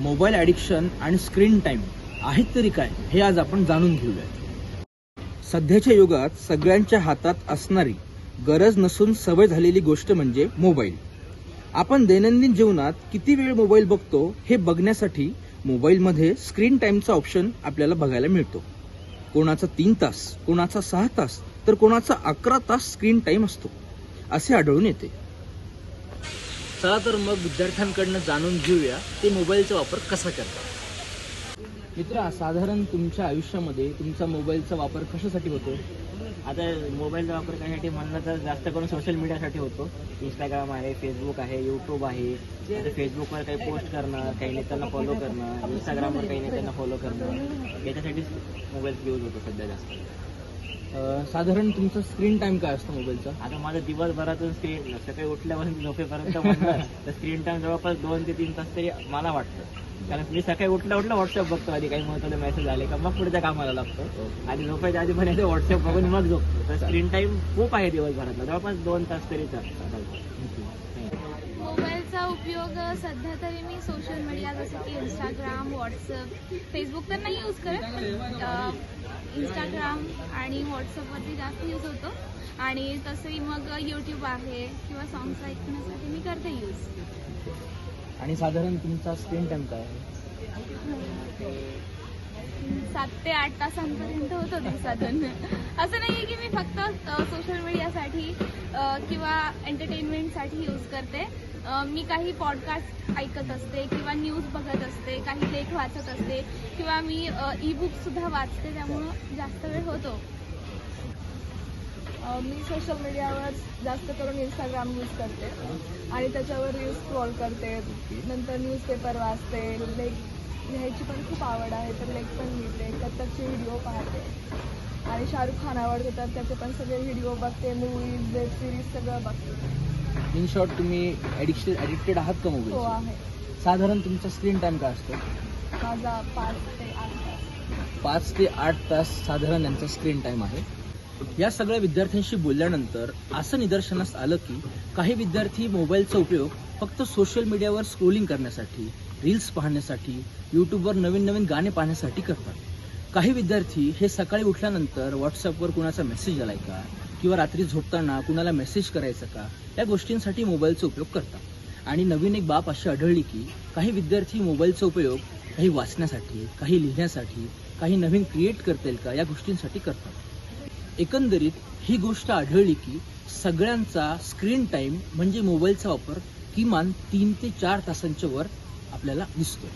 Mobile addiction आणि screen time आहेत तरी काय हे आज आपण जाणून घेऊयात. सध्याच्या युगात सगळ्यांच्या हातात असणारी गरज नसून सवय झालेली गोष्ट म्हणजे मोबाईल. आपण दैनंदिन जीवनात किती वेळ मोबाईल बघतो हे बघण्यासाठी मोबाईलमध्ये स्क्रीन टाईमचा ऑप्शन आपल्याला बघायला मिळतो. कोणाचा तीन तास कोणाचा सहा तास तर कोणाचा अकरा तास स्क्रीन टाईम असतो. असे आढळून येते. चला तर मग विद्यार्थ्यांकडनं जाणून घेऊया ते मोबाईलचा वापर कसा करतात. मित्र साधारण तुमच्या आयुष्यामध्ये तुमचा मोबाईलचा वापर कशासाठी होतो? आता मोबाईलचा वापर करण्यासाठी म्हणलं तर जास्त करून सोशल मीडियासाठी होतो. इंस्टाग्राम आहे फेसबुक आहे यूट्यूब आहे. फेसबुकवर काही पोस्ट करणं काही नेत्यांना फॉलो करणं इंस्टाग्रामवर काही नेत्यांना फॉलो करणं याच्यासाठीच मोबाईल यूज होतो सध्या जास्त. साधारण तुमचा स्क्रीन टाइम काय असतो मोबाईलचा आता माझं दिवसभरातून स्क्रीन सकाळी उठल्यापासून झोपेपर्यंत म्हणलं तर स्क्रीन टाइम जवळपास दोन ते तीन तास तरी मला वाटतं. कारण मी सकाळी उठल्या उठल्या व्हॉट्सअप बघतो. आधी काही महत्त्वाचे मेसेज आले का मग पुढच्या कामाला लागतो. आणि झोपायच्या आधी पण व्हॉट्सअप बघून मग झोपतो. तर स्क्रीन टाइम खूप आहे दिवसभरातला. जवळपास दोन तास तरी चालतो. मोबाईलचा उपयोग सध्या तरी मी सोशल मीडिया जसं की इंस्टाग्राम व्हॉट्सअप फेसबुक तर नाही यूज करत इंस्टाग्राम आणि व्हॉट्सअपवरती जास्त यूज होतो. आणि तसंही मग यूट्यूब आहे किंवा सॉंग्स ऐकण्यासाठी मी करते यूज आणि साधारण तुमचा स्क्रीन टाइम काय आहे? सात ते आठ तासांपर्यंत होतो दिवसातून असं नाही आहे की मी फक्त सोशल मीडियासाठी अ, किंवा एंटरटेनमेंटसाठी यूज करते. मी काही पॉडकास्ट ऐकत असते किंवा न्यूज बघत असते काही लेख वाचत असते किंवा मी ई सुद्धा वाचते त्यामुळं जास्त वेळ होतो. मी सोशल मीडियावर जास्त करून इंस्टाग्राम यूज करते आणि त्याच्यावर रील्स स्क्रॉल करते. नंतर न्यूजपेपर वाचते. लेख लिहायची पण खूप आवड आहे तर लेख पण लिहिते. कथकचे व्हिडिओ पाहते. आणि शाहरुख खान आवडते तर त्याचे पण सगळे व्हिडिओ बघते मूवीज वेब सिरीज सगळं बघते. इन शॉर्ट तुम्ही ॲडिक्टेड ॲडिक्टेड आहात का हो मोबाईल आहे. साधारण तुमचा स्क्रीन टाइम काय असतो? माझा पाच ते आठ तास. पाच ते आठ तास साधारण यांचा स्क्रीन टाइम आहे. या सगळ्या विद्यार्थ्यांशी बोलल्यानंतर असं निदर्शनास आलं की काही विद्यार्थी मोबाईलचा उपयोग फक्त सोशल मीडियावर स्क्रोलिंग करण्यासाठी रील्स पाहण्यासाठी यूट्यूबवर नवीन नवीन गाणे पाहण्यासाठी करतात. काही विद्यार्थी हे सकाळी उठल्यानंतर व्हॉट्सअपवर कुणाचा मेसेज आलाय का? किंवा रात्री झोपताना कुणाला मेसेज करायचा का? या गोष्टींसाठी मोबाईलचा उपयोग करतात. आणि नवीन एक बाब अशी आढळली की काही विद्यार्थी मोबाईलचा उपयोग काही वाचण्यासाठी काही लिहिण्यासाठी काही नवीन क्रिएट करता येईल का? या गोष्टींसाठी करतात. एकंदरीत ही गोष्ट आढळली की सगळ्यांचा स्क्रीन टाईम म्हणजे मोबाईलचा वापर किमान तीन ते चार तासांच्या वर आपल्याला दिसतो.